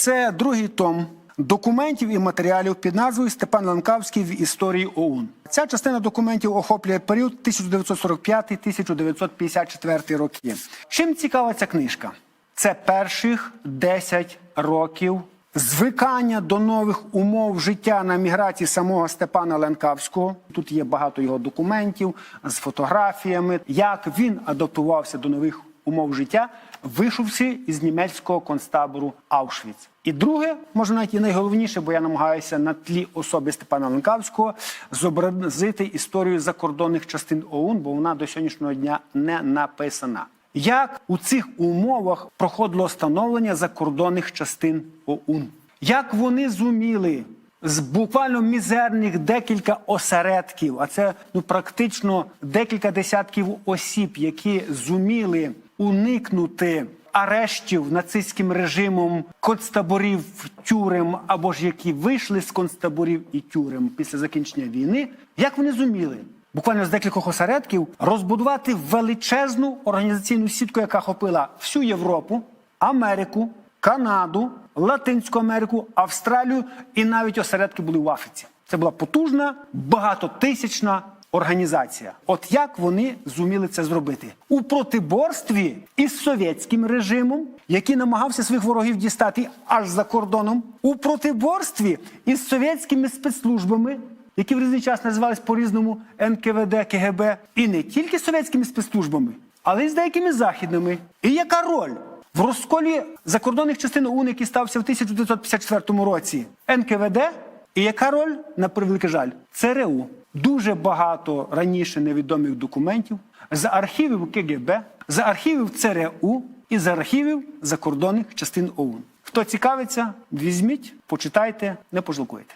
Це другий том документів і матеріалів під назвою Степан Ланкавський в історії ОУН. Ця частина документів охоплює період 1945-1954 роки. Чим цікава ця книжка? Це перших 10 років звикання до нових умов життя на міграції самого Степана Ленкавського. Тут є багато його документів з фотографіями, як він адаптувався до нових умов життя, вийшовши із німецького концтабору Аушвіц. І друге, може навіть і найголовніше, бо я намагаюся на тлі особи Степана Ленкавського зобразити історію закордонних частин ОУН, бо вона до сьогоднішнього дня не написана. Як у цих умовах проходило становлення закордонних частин ОУН? Як вони зуміли з буквально мізерних декілька осередків, а це ну практично декілька десятків осіб, які зуміли уникнути арештів нацистським режимом концтаборів тюрем, або ж які вийшли з концтаборів і тюрем після закінчення війни, як вони зуміли? Буквально з декількох осередків розбудувати величезну організаційну сітку, яка охопила всю Європу, Америку, Канаду, Латинську Америку, Австралію і навіть осередки були в Африці. Це була потужна, багатотисячна організація. От як вони зуміли це зробити у протиборстві із совєтським режимом, який намагався своїх ворогів дістати аж за кордоном, у протиборстві із совєтськими спецслужбами. Які в різний час називались по-різному НКВД, КГБ, і не тільки совєтськими спецслужбами, але й з деякими західними. І яка роль в розколі закордонних частин ОУН, який стався в 1954 році, НКВД, і яка роль, на превеликий жаль, ЦРУ? Дуже багато раніше невідомих документів з архівів КГБ, з архівів ЦРУ і з архівів закордонних частин ОУН. Хто цікавиться, візьміть, почитайте, не пожалкуєте.